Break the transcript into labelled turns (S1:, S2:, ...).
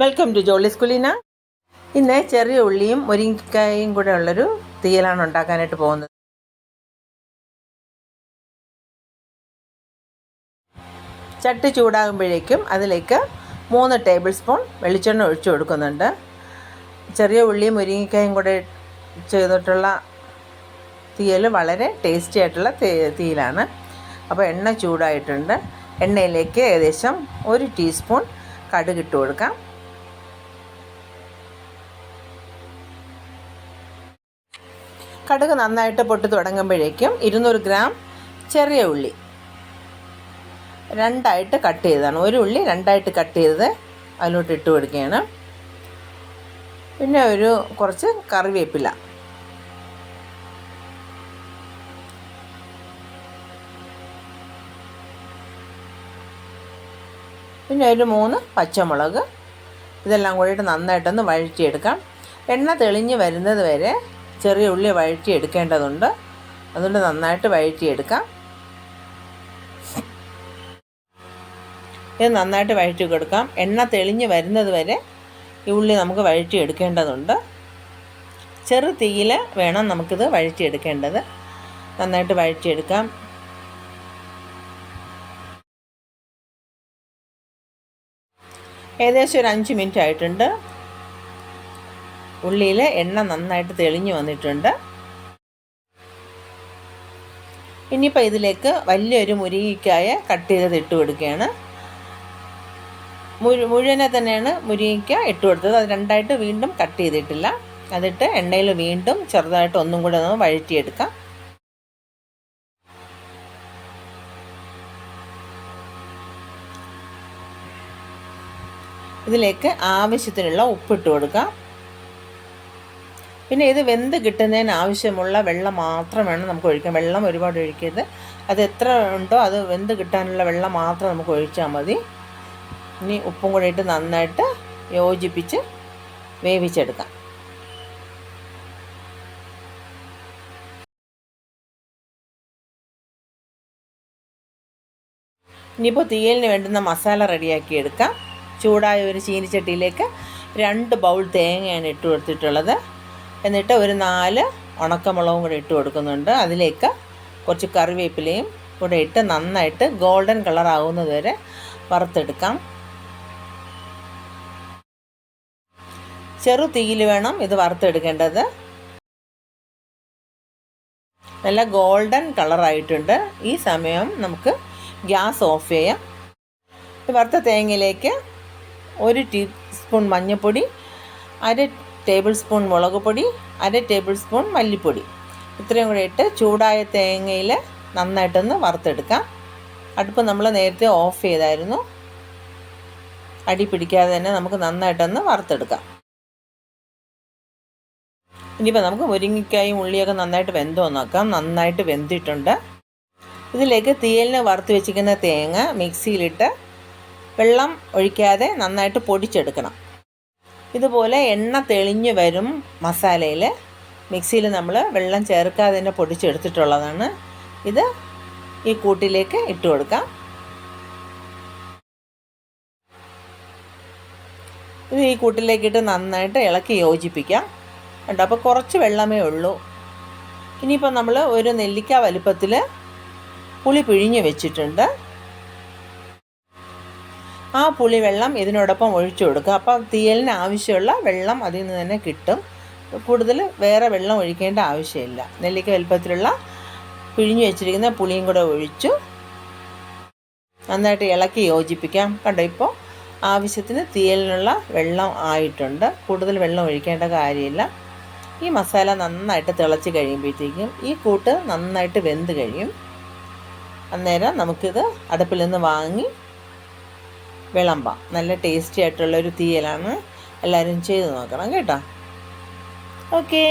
S1: Welcome to ജോളിസ് കുലീന ഇന്ന് ചെറിയ ഉള്ളിയും മുരിങ്ങക്കായും കൂടെ ഉള്ളൊരു തീയലാണ് ഉണ്ടാക്കാനായിട്ട് പോകുന്നത്. ചട്ടി ചൂടാകുമ്പോഴേക്കും അതിലേക്ക് മൂന്ന് ടേബിൾ സ്പൂൺ വെളിച്ചെണ്ണ ഒഴിച്ചു കൊടുക്കുന്നുണ്ട്. ചെറിയ ഉള്ളിയും മുരിങ്ങക്കായും കൂടെ ചെയ്തിട്ടുള്ള തീയൽ വളരെ ടേസ്റ്റി ആയിട്ടുള്ള തീയിലാണ്. അപ്പോൾ എണ്ണ ചൂടായിട്ടുണ്ട്. എണ്ണയിലേക്ക് ഏകദേശം ഒരു ടീസ്പൂൺ കടുകിട്ട് കൊടുക്കാം. കടുക് നന്നായിട്ട് പൊട്ടി തുടങ്ങുമ്പോഴേക്കും ഇരുന്നൂറ് ഗ്രാം ചെറിയ ഉള്ളി. രണ്ടായിട്ട് കട്ട് ചെയ്തതാണ്. ഒരു ഉള്ളി രണ്ടായിട്ട് കട്ട് ചെയ്തത് അതിലോട്ട് ഇട്ട് കൊടുക്കുകയാണ്. പിന്നെ ഒരു കുറച്ച് കറിവേപ്പില. പിന്നെ ഒരു മൂന്ന് പച്ചമുളക്. ഇതെല്ലാം കൂടിയിട്ട് നന്നായിട്ടൊന്ന് വഴറ്റിയെടുക്കാം. എണ്ണ തെളിഞ്ഞ് വരുന്നത് വരെ ചെറിയ ഉള്ളി വഴറ്റിയെടുക്കേണ്ടതുണ്ട് അതുകൊണ്ട് നന്നായിട്ട് വഴറ്റിയെടുക്കാം. ഇത് നന്നായിട്ട് വഴറ്റി കൊടുക്കാം. എണ്ണ തെളിഞ്ഞ് വരുന്നത് വരെ ഈ ഉള്ളി നമുക്ക് വഴറ്റിയെടുക്കേണ്ടതുണ്ട് ചെറു തീയിൽ വേണം നമുക്കിത് വഴറ്റിയെടുക്കേണ്ടത് നന്നായിട്ട് വഴറ്റിയെടുക്കാം ഏകദേശം ഒരു അഞ്ച് മിനിറ്റ് ആയിട്ടുണ്ട്. ഉള്ളിയിൽ എണ്ണ നന്നായിട്ട് തെളിഞ്ഞു വന്നിട്ടുണ്ട്. ഇനിയിപ്പോൾ ഇതിലേക്ക് വലിയൊരു മുരിങ്ങയ്ക്കായ കട്ട് ചെയ്തത് ഇട്ട് കൊടുക്കുകയാണ്. മുഴു മുഴുവനെ തന്നെയാണ് മുരിങ്ങയ്ക്ക ഇട്ട് കൊടുത്തത്. അത് രണ്ടായിട്ട് വീണ്ടും കട്ട് ചെയ്തിട്ടില്ല. അതിട്ട് എണ്ണയിൽ വീണ്ടും ചെറുതായിട്ട് ഒന്നും കൂടെ ഒന്ന് വഴറ്റിയെടുക്കാം. ഇതിലേക്ക് ആവശ്യത്തിനുള്ള ഉപ്പിട്ട് കൊടുക്കാം. പിന്നെ ഇത് വെന്ത് കിട്ടുന്നതിന് ആവശ്യമുള്ള വെള്ളം മാത്രം വേണം നമുക്ക് ഒഴിക്കാൻ. വെള്ളം ഒരുപാട് ഒഴിക്കരുത്. അത് എത്ര ഉണ്ടോ അത് വെന്ത് കിട്ടാനുള്ള വെള്ളം മാത്രം നമുക്ക് ഒഴിച്ചാൽ മതി. ഇനി ഉപ്പും കൂടെ ഇട്ട് നന്നായിട്ട് യോജിപ്പിച്ച് വേവിച്ചെടുക്കാം. ഇനിയിപ്പോൾ തീയലിന് വേണ്ടുന്ന മസാല റെഡിയാക്കി എടുക്കാം. ചൂടായ ഒരു ചീനിച്ചട്ടിയിലേക്ക് രണ്ട് ബൗൾ തേങ്ങയാണ് ഇട്ട് കൊടുത്തിട്ടുള്ളത്. എന്നിട്ട് ഒരു നാല് ഉണക്കമുളകും കൂടെ ഇട്ട് കൊടുക്കുന്നുണ്ട്. അതിലേക്ക് കുറച്ച് കറിവേപ്പിലയും കൂടെ ഇട്ട് നന്നായിട്ട് ഗോൾഡൻ കളർ ആവുന്നത് വരെ വറുത്തെടുക്കാം. ചെറു തീയിൽ വേണം ഇത് വറുത്തെടുക്കേണ്ടത്. നല്ല ഗോൾഡൻ കളറായിട്ടുണ്ട് ഈ സമയം നമുക്ക് ഗ്യാസ് ഓഫ് ചെയ്യാം. വറുത്ത തേങ്ങയിലേക്ക് ഒരു ടീസ്പൂൺ മഞ്ഞൾപ്പൊടി അര ടേബിൾ സ്പൂൺ മുളക് പൊടി അര ടേബിൾ സ്പൂൺ മല്ലിപ്പൊടി. ഇത്രയും കൂടെ ഇട്ട് ചൂടായ തേങ്ങയിൽ നന്നായിട്ടൊന്ന് വറുത്തെടുക്കാം. അടുപ്പ് നമ്മൾ നേരത്തെ ഓഫ് ചെയ്തായിരുന്നു. അടി പിടിക്കാതെ തന്നെ നമുക്ക് നന്നായിട്ടൊന്ന് വറുത്തെടുക്കാം. ഇനിയിപ്പോൾ നമുക്ക് മുരിങ്ങയ്ക്കായും ഉള്ളിയൊക്കെ നന്നായിട്ട് വെന്തോ നോക്കാം. നന്നായിട്ട് വെന്തിട്ടുണ്ട്. ഇതിലേക്ക് തീയലിന് വറുത്ത് വെച്ചിരിക്കുന്ന തേങ്ങ മിക്സിയിലിട്ട് വെള്ളം ഒഴിക്കാതെ നന്നായിട്ട് പൊടിച്ചെടുക്കണം. ഇതുപോലെ എണ്ണ തെളിഞ്ഞു വരും മസാലയിൽ. മിക്സിയിൽ നമ്മൾ വെള്ളം ചേർക്കാതെ തന്നെ പൊടിച്ചെടുത്തിട്ടുള്ളതാണ്. ഇത് ഈ കൂട്ടിലേക്ക് ഇട്ട് കൊടുക്കാം. ഇത് ഈ കൂട്ടിലേക്കിട്ട് നന്നായിട്ട് ഇളക്കി യോജിപ്പിക്കാം. ഉണ്ട് അപ്പോൾ കുറച്ച് വെള്ളമേ ഉള്ളൂ. ഇനിയിപ്പോൾ നമ്മൾ ഒരു നെല്ലിക്ക വലുപ്പത്തിൽ പുളി പിഴിഞ്ഞ് വെച്ചിട്ടുണ്ട്. ആ പുളി വെള്ളം ഇതിനോടൊപ്പം ഒഴിച്ചു കൊടുക്കുക. അപ്പോൾ തീയലിന് ആവശ്യമുള്ള വെള്ളം അതിൽ നിന്ന് തന്നെ കിട്ടും. കൂടുതൽ വേറെ വെള്ളം ഒഴിക്കേണ്ട ആവശ്യമില്ല. നെല്ലിക്ക വലുപ്പത്തിലുള്ള പിഴിഞ്ഞു വെച്ചിരിക്കുന്ന പുളിയും കൂടെ ഒഴിച്ചു നന്നായിട്ട് ഇളക്കി യോജിപ്പിക്കാം. കണ്ടോ ഇപ്പോൾ ആവശ്യത്തിന് തീയലിനുള്ള വെള്ളം ആയിട്ടുണ്ട്. കൂടുതൽ വെള്ളം ഒഴിക്കേണ്ട കാര്യമില്ല. ഈ മസാല നന്നായിട്ട് തിളച്ച് കഴിയുമ്പോഴത്തേക്കും ഈ കൂട്ട് നന്നായിട്ട് വെന്ത് കഴിയും. അന്നേരം നമുക്കിത് അടുപ്പിൽ നിന്ന് വാങ്ങി വിളമ്പാം. നല്ല ടേസ്റ്റി ആയിട്ടുള്ള ഒരു തീയലാണ് എല്ലാവരും ചെയ്ത് നോക്കണം കേട്ടോ. ഓക്കേ